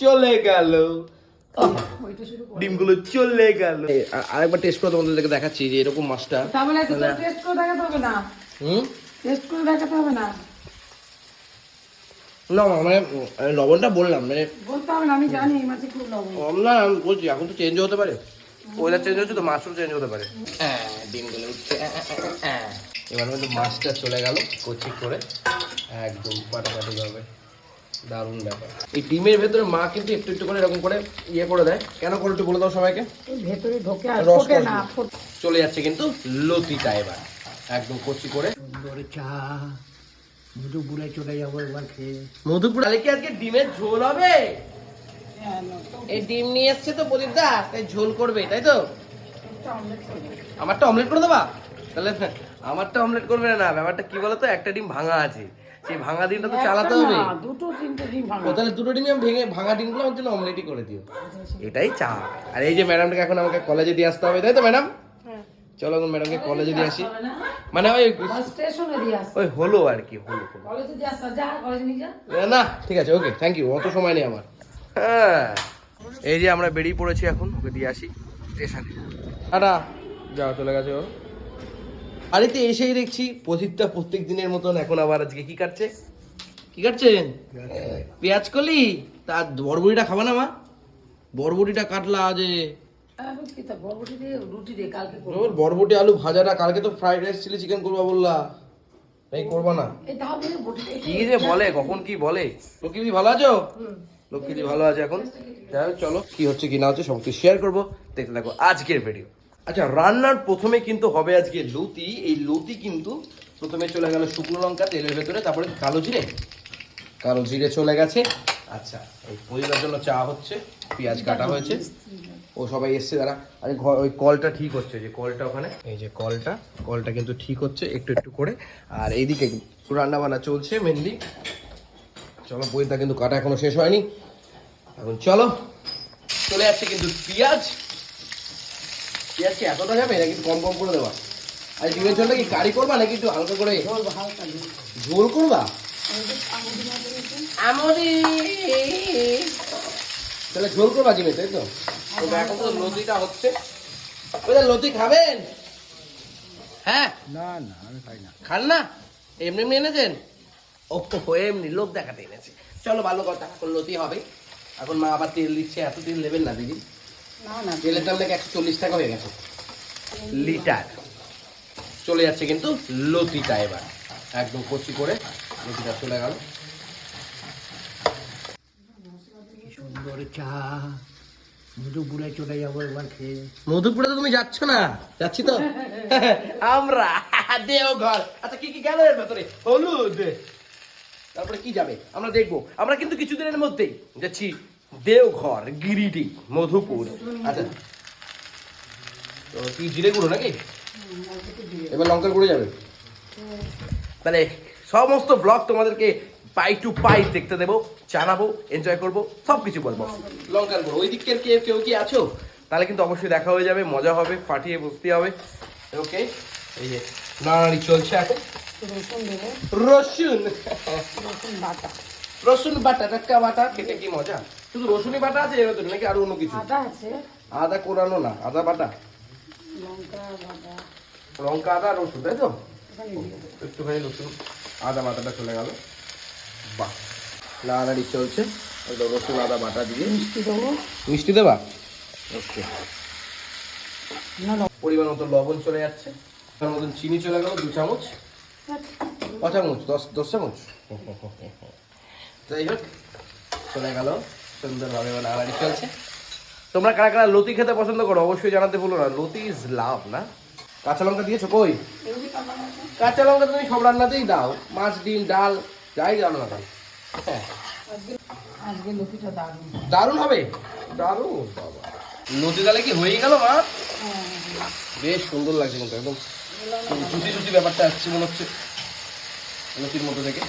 চলে গেল। ওইটা শুরু কর। ডিমগুলো চলে গেল। আরেকবার টেস্ট করে তোমাদেরকে দেখাচ্ছি যে এরকম মাছটা। তাহলে টেস্ট করে দেখাতে হবে না? হুম? টেস্ট করে দেখাতে হবে না? না মানে আমি লবণটা বললাম মানে বলতে হবে না আমি জানি মাছে খুব লবণ। না আমি বলছি এখন তো চেঞ্জ হতে পারে। ওয়েদার চেঞ্জ হচ্ছে তো মাছও চেঞ্জ হতে পারে। হ্যাঁ ডিমগুলো উঠছে এবার কিন্তু মাছটা চলে গেল কচি করে। একদম পাটাপাটি হবে। দারুণ ব্যাপার। এই ডিমের ভেতরে মা কিন্তু একটু একটু করে এরকম করে ইয়ে করে দেয়। কেন করে একটু বলে দাও সবাইকে? ভেতরে ঢোকে আর রস না চলে যাচ্ছে কিন্তু লতিটা এবার। একদম কচি করে। সুন্দর চা। মধুপুরে চলে যাব এবার খেয়ে। মধুপুর কি আজকে ডিমের ঝোল হবে? এই ডিম নিয়ে এসছে তো প্রদীপ দা তাই ঝোল করবে তাই তো? আমারটা অমলেট করে দেবা? তাহলে আমারটা অমলেট করবে না ব্যাপারটা কি বলতো? একটা ডিম ভাঙা আছে। সেই ভাঙা ডিমটা তো চালাতে হবে দুটো তিনটে ডিম ভাঙা। ও তাহলে দুটো ডিমই আমি ভেঙে ভাঙা ডিমগুলো আমার জন্য অমলেটই করে দিও। এটাই চা আর এই যে ম্যাডামটাকে এখন আমাকে কলেজে দিয়ে আসতে হবে তাই তো ম্যাডাম চলো এখন ম্যাডামকে কলেজে দিয়ে আসি। মানে ওই স্টেশনে দিয়ে আস ওই হলো আর কি হলো। কলেজে দিয়ে আসা যা কলেজে নিয়ে যা। না ঠিক আছে ওকে থ্যাংক ইউ অত সময় নেই আমার। হ্যাঁ। এই যে আমরা বেরিয়ে পড়েছি এখন ওকে দিয়ে আসি স্টেশনে। আটা যাও চলে গেছে ও। বাড়িতে এসেই দেখছি প্রদীপটা প্রত্যেক দিনের মতন এখন আবার আজকে কি কাটছে? কি কাটছেন পেঁয়াজ কলি? তার বরবটিটা খাবা না মা? বরবটিটা কাটলা যে তা বরবটি দিয়ে রুটি দিয়ে কালকে করব। ওর বরবটি আলু ভাজাটা কালকে তো ফ্রাইড রাইস চিলি চিকেন করবা বললা। তাই করবা না। এই কি যে বলে কখন কি বলে? লক্ষ্মীদি ভালো আছো? লক্ষ্মীদি ভালো আছে এখন? যাই চলো কি হচ্ছে কি না হচ্ছে সব কিছু শেয়ার করব। দেখতে থাকো আজকের ভিডিও আচ্ছা রান্নার প্রথমে কিন্তু হবে আজকে লুতি। এই লুতি কিন্তু প্রথমে চলে গেল শুকনো লঙ্কা তেলের ভেতরে, তারপরে কালো জিরে। কালো জিরে চলে গেছে। আচ্ছা এই পরিবার জন্য চা হচ্ছে, পেঁয়াজ কাটা হয়েছে। ও সবাই এসছে তারা আরে ওই কলটা ঠিক হচ্ছে, যে কলটা ওখানে, এই যে কলটা কলটা কিন্তু ঠিক হচ্ছে, একটু একটু করে। আর এইদিকে রান্না বান্না চলছে মেনলি চলো, বইটা কিন্তু কাটা এখনও শেষ হয়নি। এখন চলো, চলে যাচ্ছে কিন্তু পেঁয়াজ। পেঁয়াজ কি এতটা যাবে নাকি? কম কম করে দেওয়া আর ডিমের ঝোলটা কি কারি করবা নাকি একটু হালকা করে? বলব ঝোল করবা? আমরি। তাহলে ঝোল করবা ডিমে তাই তো? তো এখন তো লতিটা হচ্ছে। ওই লতি খাবেন? হ্যাঁ? না না আমি খাই না। খান না? এমনি এমনি এনেছেন? ও এমনি লোক দেখাতে এনেছে। চলো ভালো কথা। এখন লতি হবে। এখন মা আবার তেল দিচ্ছে এত তেল নেবেন না দিদি। তেলের দাম নাকি একশো চল্লিশ টাকা হয়ে গেছে। লিটার। চলে যাচ্ছে কিন্তু লতিটা এবার। একদম কচি করে লতিটা চলে গেল। সুন্দর চা। মধুপুরে চলে যাব এবার খেয়ে। মধুপুরে তো তুমি যাচ্ছ না। যাচ্ছি তো। আমরা। দেওঘর আচ্ছা কি কি গেল এর ভেতরে? হলুদ। তারপরে কি যাবে? আমরা দেখব। আমরা কিন্তু কিছুদিনের মধ্যেই যাচ্ছি। দেওঘর গিরিডি মধুপুর। আচ্ছা। তো কি জিরে গুঁড়ো নাকি? এবার লঙ্কার গুঁড়ো যাবে। তাহলে সমস্ত ব্লগ তোমাদেরকে পাই টু পাই দেখতে দেবো জানাব এনজয় করব সব কিছু বলব। লঙ্কার গুঁড়ো। ওই দিকের কে কেউ কি আছো? তাহলে কিন্তু অবশ্যই দেখা হয়ে যাবে মজা হবে ফাটিয়ে বসতে হবে। ওকে। এই যে নাড়াড়ি চলছে এখন। রসুন। রসুন বাটা। রসুন বাটা টাটকা বাটা। খেতে কি মজা? শুধু রসুনই বাটা আছে এর ভেতরে নাকি আরও অন্য কিছু? আদা আছে। আদা কোরানো না আদা বাটা? লঙ্কা বাটা। লঙ্কা আদা রসুন তাই তো? একটুখানি রসুন আদা বাটাটা চলে গেল। বাহ নাড়াড়ি চলছে। রসুন আদা বাটা দিয়ে মিষ্টি দেবো। মিষ্টি দেবা? ওকে। পরিমাণ মতো লবণ চলে যাচ্ছে। তার মতন চিনি চলে গেল দু চামচ। ক চামচ? দশ দশ চামচ? যাই হোক চলে গেল। সুন্দরভাবে নাড়াড়ি চলছে। তোমরা কারা কারা লতি খেতে পছন্দ করো অবশ্যই জানাতে বলো না। লতি ইজ লাভ না? কাঁচা লঙ্কা দিয়েছ? কই? কাঁচা লঙ্কা তুমি সব রান্নাতেই দাও। মাছ ডিম ডাল যাই জানো না কেন? হ্যাঁ। দারুণ। হবে? দারুণ বাবা। লতি তাহলে কি হয়ে গেল মা? বেশ সুন্দর লাগছে কিন্তু একদম জুসি জুসি ব্যাপারটা আসছে মনে হচ্ছে। লতির মতো থেকে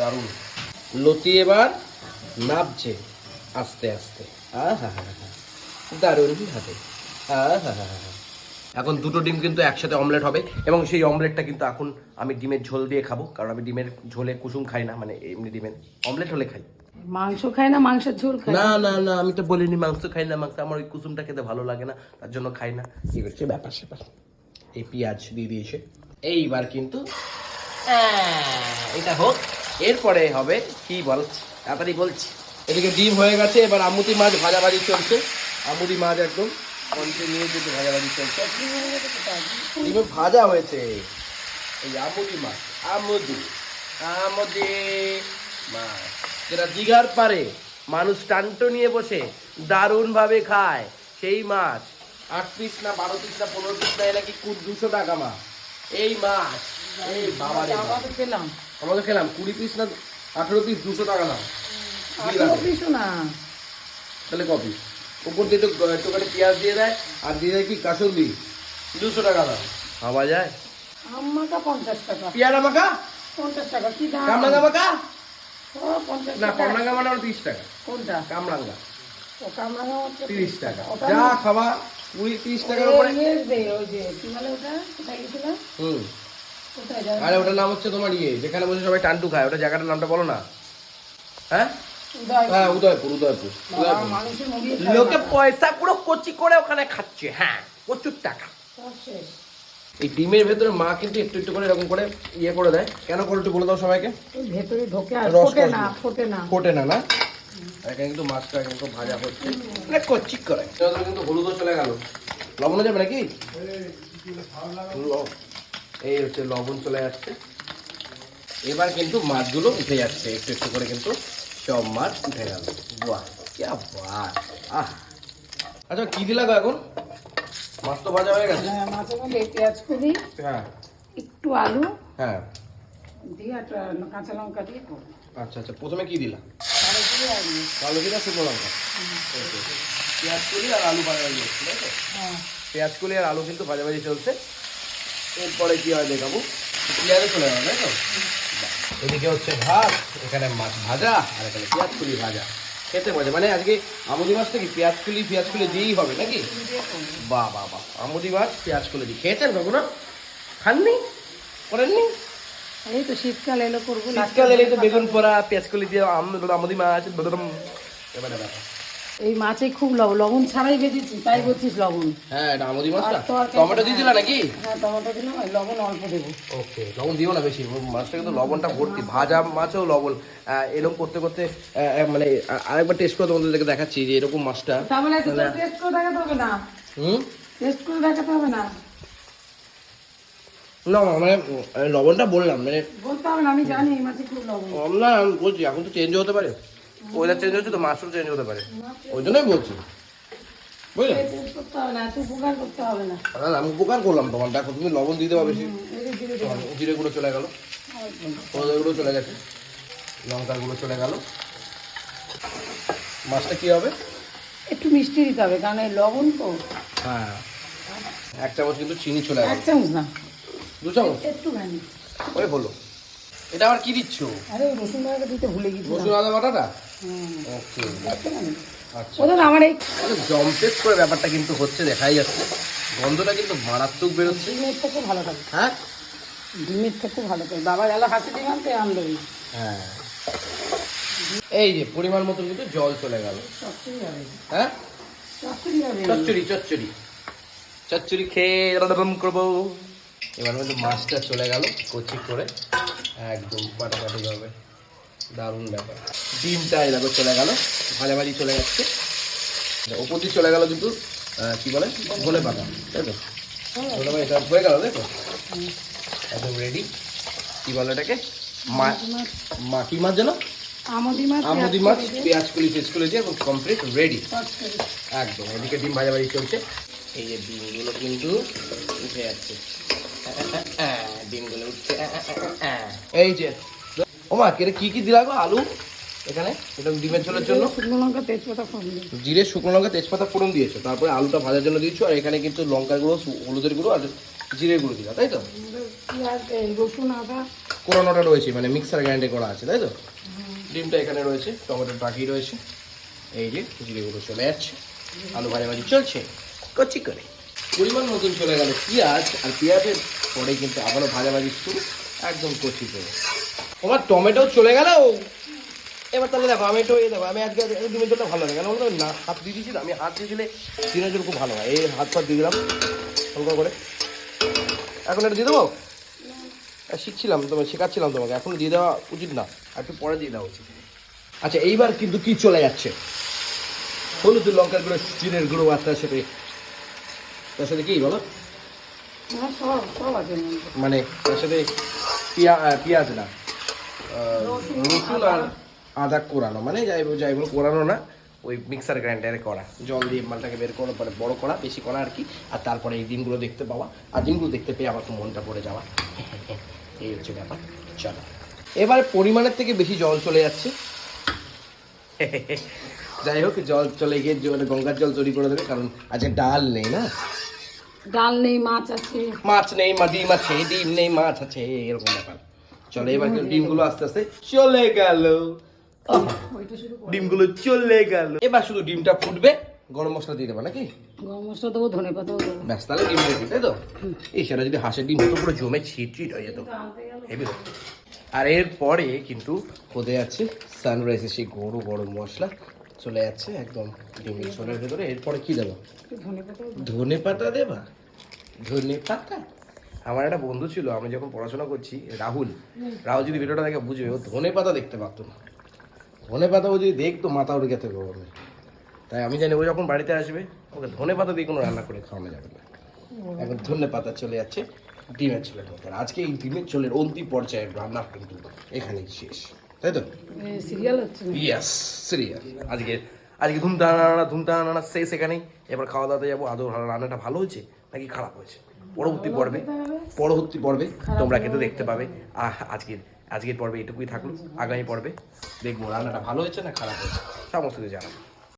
দারুণ। লতি এবার নাবছে আস্তে আস্তে। দারুণ হবে? আহা হা হা এখন দুটো ডিম কিন্তু একসাথে অমলেট হবে এবং সেই অমলেটটা কিন্তু এখন আমি ডিমের ঝোল দিয়ে খাব কারণ আমি ডিমের ঝোলে কুসুম খাই না মানে এমনি ডিমের অমলেট হলে খাই। মাংস খাই না মাংসের ঝোল না না? না আমি তো বলিনি মাংস খাই না মাংস আমার ওই কুসুমটা খেতে ভালো লাগে না তার জন্য খাই না। এই হচ্ছে ব্যাপার স্যাপার। এই পেঁয়াজ দিয়ে দিয়েছে। এইবার কিন্তু এটা হোক। এরপরে হবে কি বল? তাড়াতাড়ি বলছি। এদিকে ডিম হয়ে গেছে এবার আমুদি মাছ ভাজাভাজি চলছে। আমুদি মাছ একদম কন্টিনিউ কিন্তু ভাজাভাজি চলছে। ডিমে ভাজা হয়েছে। এই আমুদি মাছ আমুদি আমুদি মাছ। যেটা দিঘার পারে মানুষ টান্টো নিয়ে বসে দারুণ ভাবে খায় সেই মাছ। আট পিস না বারো পিস না পনেরো পিস না নাকি দুশো টাকা মাছ। এই মাছ এই বাবা রে বাবা। আমরা খেলাম আমাকে খেলাম কুড়ি পিস না আঠেরো পিস দুশো টাকা দাম। পিসও না। তাহলে ক পিস উপর দিয়ে একটু একটুখানি পেঁয়াজ দিয়ে দেয় আর দিয়ে দেয় কি কাসুন্দি দুশো টাকা দাম। খাওয়া যায়? আমাকা পঞ্চাশ টাকা। পেয়ারা মাখা? পঞ্চাশ টাকা কি দাম? কামরাঙ্গা না কামরাঙ্গা মানে আমার তিরিশ টাকা। কোনটা? কামরাঙ্গা। ও তিরিশ টাকা। যা খাবা কুড়ি তিরিশ টাকার উপরে। ওই যে কি বলে ওটা? কোথায় গেছিল হুম। আরে ওটার নাম হচ্ছে তোমার ইয়ে যেখানে বসে সবাই টান্টু খায় ওটা জায়গাটার নামটা বলো না। হ্যাঁ? হ্যাঁ উদয়পুর উদয়পুর বাবা, উদয়পুর। লোকে পয়সা পুরো কচি করে ওখানে খাচ্ছে হ্যাঁ প্রচুর টাকা। এই ডিমের ভেতরে মা কিন্তু একটু একটু করে এরকম করে ইয়ে করে দেয়। কেন করে একটু বলে দাও সবাইকে? ভেতরে ঢোকে আর ফোটে না ফোটে না। ফোটে না না? এখানে কিন্তু মাছটা কিন্তু ভাজা হচ্ছে। মানে কচি করে। কিন্তু হলুদও চলে গেল। লবণও যাবে নাকি? এই হচ্ছে লবণ চলে যাচ্ছে এবার কিন্তু মাছগুলো উঠে যাচ্ছে একটু একটু করে কিন্তু সব মাছ উঠে গেল। বাহ ক্যা বাহ আহ। আচ্ছা কি দিলা গো এখন? মাছ তো ভাজা হয়ে গেছে। হ্যাঁ, মাছের মধ্যে পেঁয়াজ করি হ্যাঁ। একটু আলু হ্যাঁ। দিয়ে একটা কাঁচা লঙ্কা দিয়ে করব। আচ্ছা আচ্ছা প্রথমে কি দিলা? আর আর। কালো জিরা শুকনো লঙ্কা। পেঁয়াজ কলি আর আলু ভাজাভাজি হচ্ছে তাই তো? হ্যাঁ। পেঁয়াজ কলি আর আলু কিন্তু ভাজাভাজি চলছে। এরপরে কি হয় দেখাবো? পেঁয়াজে চলে গেল তাই তো। এদিকে হচ্ছে ভাত এখানে মাছ ভাজা আর এখানে পেঁয়াজ কলি ভাজা। খেতে মজা। মানে আজকে আমুদি মাছটা কি পেঁয়াজ কলি পেঁয়াজ কলি দিয়েই হবে নাকি? বাহ বা বাহ। আমুদি মাছ পেঁয়াজ কলি দিয়ে। খেয়েছেন কখনো? খাননি? করেননি? এই তো শীতকাল এলো করব। শীতকাল এলে তো বেগুন পোড়া পেঁয়াজ কলি দিয়ে আম- আমুদি মাছ বদরম এবারে ব্যাপার এই মাছে খুব লবণ লবণ ছাড়াই ভেজেছি তাই বলছিস লবণ। হ্যাঁ এটা আমুদি মাছটা? টমেটো দিয়ে দিলা নাকি? হ্যাঁ টমেটো দিলাম আর লবণ অল্প দেবো। ওকে লবণ দিও না বেশি মাছটা কিন্তু লবণটা ভর্তি। ভাজা মাছও লবণ। এরকম করতে করতে মানে আরেকবার টেস্ট করে তোমাদেরকে দেখাচ্ছি যে এরকম মাছটা। তাহলে মানে- টেস্ট করে দেখাতে হবে না? হুম? টেস্ট করে দেখাতে হবে না? না মানে লবণটা বললাম মানে বলতে হবে না আমি জানি মাছে খুব লবণ। না আমি বলছি এখন তো চেঞ্জ হতে পারে। ওয়েদার চেঞ্জ হচ্ছে তো মাছও চেঞ্জ হতে পারে। ওই জন্যই বলছি। বুঝলে? টেস্ট করতে হবে না আমি উপকার করলাম তোমার। দেখো তুমি লবণ বেশি। জিরে গুঁড়ো। চলে গেল। গুঁড়ো চলে গেছে। লঙ্কার গুঁড়ো চলে গেল। মাছটা কি হবে? একটু মিষ্টি দিতে হবে কারণ এই লবণ তো। হ্যাঁ। এক চামচ কিন্তু চিনি চলে গেল। এক চামচ না। দু চামচ? একটুখানি। ওই হলো। এটা আবার কি দিচ্ছ? আরে রসুন দিতে ভুলে রসুন আদা বাটাটা? ওকে আচ্ছা আমার এই জম্পেস করে ব্যাপারটা কিন্তু হচ্ছে দেখাই যাচ্ছে। গন্ধটা কিন্তু মারাত্মক বেরোচ্ছে। ডিমের থেকে ভালো থাকে হ্যাঁ? ডিমের থেকে ভালো থাকে বাবা গেল হাসি ডিম আনতে আনলো হ্যাঁ। এই যে পরিমাণ মতো কিন্তু জল চলে গেল। হ্যাঁ? চচ্চড়ি চচ্চড়ি চচ্চড়ি। খেয়ে এরকম করব। এবার কিন্তু মাছটা চলে গেল কচি করে। একদম পাটাপাটি হবে। দারুণ ব্যাপার। ডিমটা দেখো চলে গেল ভাজাভাজি চলে যাচ্ছে। ওপর দিয়ে চলে গেল কিন্তু কি বলে? ধনে পাতা তাই তো? ধনে পাতা এটা হয়ে গেল তাই তো? একদম রেডি কি বলে এটাকে? মা মা কি মাছ যেন? আমদি মাছ আমুদি মাছ পেঁয়াজ কুলি পেঁয়াজ কুলি দিয়ে কমপ্লিট রেডি একদম এদিকে ডিম ভাজাভাজি চলছে। এই যে ডিমগুলো কিন্তু উঠে যাচ্ছে। ডিমগুলো উঠছে। এই যে ওমা কেটে কি কি দিলা গো? আলু? এখানে এটা ডিমের ঝোলের জন্য। শুকনো লঙ্কা তেজপাতা ফোড়ন জিরে শুকনো লঙ্কা তেজপাতা ফোড়ন দিয়েছ। তারপরে আলুটা ভাজার জন্য দিয়েছ আর এখানে কিন্তু লঙ্কার গুঁড়ো হলুদের গুঁড়ো আর জিরের গুঁড়ো দিলা তাই তো? রসুন আদা। কোরানোটা রয়েছে মানে মিক্সার গ্রাইন্ডে করা আছে তাই তো? ডিমটা এখানে রয়েছে টমেটো বাকি রয়েছে। এই যে জিরে গুঁড়ো চলে যাচ্ছে আলু ভাজাভাজি চলছে। কচি করে। পরিমাণ মতন চলে গেল পেঁয়াজ আর পেঁয়াজের পরে কিন্তু আবারও ভাজাভাজি শুরু একদম কচি করে। তোমার টমেটো চলে গেল। এবার তাহলে দেখো আমি একটু এই দেখো আমি আজকে ডিমের ঝোলটা ভালো লাগে কেন বলতো না হাত দিয়ে দিয়েছি আমি হাত দিয়ে দিলে ডিমের ঝোল খুব ভালো হয়। এই হাত ফাত দিয়ে দিলাম হালকা করে। এখন এটা দিয়ে দেবো? শিখছিলাম তোমাকে শেখাচ্ছিলাম তোমাকে। এখন দিয়ে দেওয়া উচিত না। একটু পরে দিয়ে দেওয়া উচিত। আচ্ছা এইবার কিন্তু কি চলে যাচ্ছে? হলুদ লঙ্কার গুঁড়ো চিনের গুঁড়ো আর তার সাথে তার সাথে কি বলো? মানে তার সাথে পেঁয়াজ না। রসুন আর আদা কোরানো মানে যাই যাই বলো কোরানো না ওই মিক্সার গ্রাইন্ডারে করা। জল দিয়ে মালটাকে বের করে পরে বড় করা বেশি করা আর কি। আর তারপরে এই ডিমগুলো দেখতে পাওয়া। আর ডিমগুলো দেখতে পেয়ে আমার তো মনটা পড়ে যাওয়া। এই হচ্ছে ব্যাপার। চলো। এবার পরিমাণের থেকে বেশি জল চলে যাচ্ছে। যাই হোক জল চলে গিয়ে মানে গঙ্গার জল তৈরি করে দেবে কারণ আজকে ডাল নেই না। ডাল নেই মাছ আছে। মাছ নেই মা ডিম আছে ডিম নেই মাছ আছে এরকম ব্যাপার। চলো এবার কিন্তু ডিমগুলো আস্তে আস্তে চলে গেল। ডিমগুলো চলে গেল। এবার শুধু ডিমটা ফুটবে গরম মশলা দিয়ে দেবো নাকি? গরম মশলা দেবো ধনে দেবো। ব্যাস তাহলে ডিম রেডি তাই তো? এই সেটা যদি হাঁসের ডিম হতো পুরো জমে ছিট ছিট হয়ে যেত। হতো। আর এরপরে কিন্তু হতে যাচ্ছে সানরাইসের সেই গরু গরম মশলা চলে যাচ্ছে একদম ডিমের ছোলের ভেতরে। এরপরে কি দেবো। ধনে পাতা দেবা? ধনে পাতা? আমার একটা বন্ধু ছিল আমি যখন পড়াশোনা করছি রাহুল। রাহুল যদি ভিডিওটা দেখে বুঝবে ও ধনে পাতা দেখতে পারতো না। ধনে পাতা ও যদি দেখতো মাথা উড়ে গেছে গরমে তাই আমি জানি ও যখন বাড়িতে আসবে ওকে ধনে পাতা দিয়ে কোনো রান্না করে খাওয়ানো যাবে না। এখন ধনে পাতা চলে যাচ্ছে ডিমের ছোলের মধ্যে। আর আজকে এই ডিমের ছোলের অন্তিম পর্যায়ে রান্না কিন্তু এখানেই শেষ। তাই তো? সিরিয়াল হচ্ছে ইয়াস সিরিয়াস আজকে আজকে ধুমধানা ধুমধানা শেষ এখানেই। এবার খাওয়া দাওয়াতে যাব। আদৌ রান্নাটা ভালো হয়েছে নাকি খারাপ হয়েছে? পরবর্তী পর্বে পরবর্তী পর্বে তোমরা কিন্তু দেখতে পাবে। আজকের আজকের পর্বে এটুকুই থাকল। আগামী পর্বে দেখব রান্নাটা ভালো হয়েছে না খারাপ হয়েছে। সমস্ত কিছু জানাব।